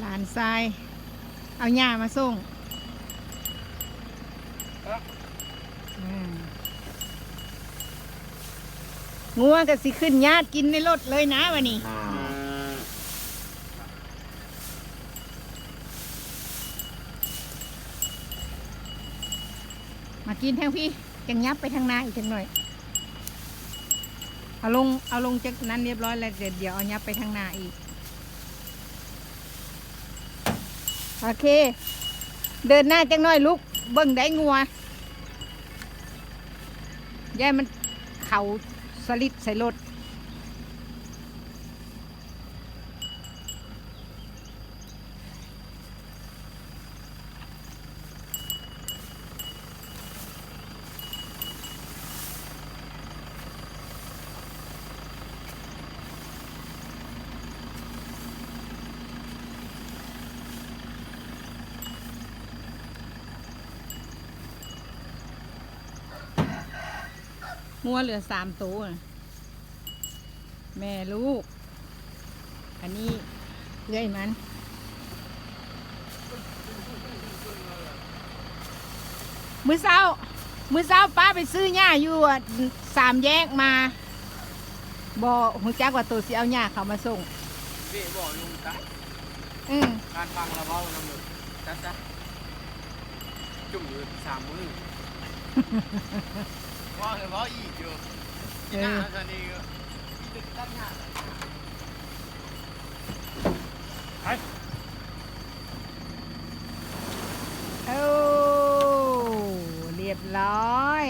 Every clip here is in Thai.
หลานทราย เอาหญ้ามาส่งอืมงัวก็สิขึ้นญาติกินในรถเลยนะวันนี้มากินทางพี่จังยับไปทางหน้าอีกจังหน่อย เอาลง เอาลงจากนั้นเรียบร้อยแล้วเดี๋ยวเดี๋ยวเอายับไปทางหน้าอีก โอเค เดินหน้าจังหน่อยลุกเบิ่งได้งัวยายมันเข่าสลิดใส่รถ งัวเหลือสามตัวน่ะแม่ลูก อันนี้เลื่อยมัน มือเช้า มือเช้าป้าไปซื้อหญ้าอยู่อะสามแยกมาบอหัวจักว่าตัวสิเอาหญ้าเขามาส่งเบ้บอกลุงจ้ะอืมการฟังระเบ้าน้ำหนึ่งจ้ะจ้ะจุ่มอยู่สามมือ ว่าระเบ้าอีกอยู่ที่หน้าตอนนี้ก็ตึกตั้งหน้า โอ้เรียบร้อย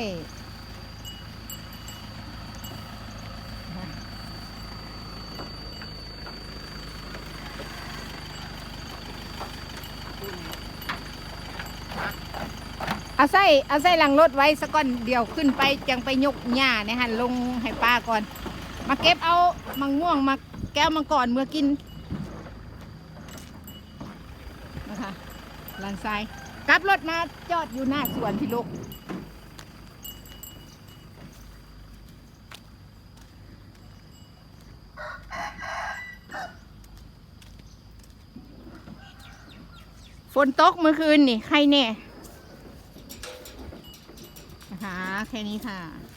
เอาใส่เอาใส่หลังรถไว้สักก่อนเดี๋ยวขึ้นไปจังไปยกหญ้าเนี่ยฮะลงให้ป้าก่อน มาเก็บเอามังม่วงมาแก้วมังก่อนเมื่อกินนะคะหลังซ้ายกลับรถมาจอดอยู่หน้าสวนพี่ลูกฝนตกเมื่อคืนนี่ใครแน่ นะคะ แค่นี้ค่ะ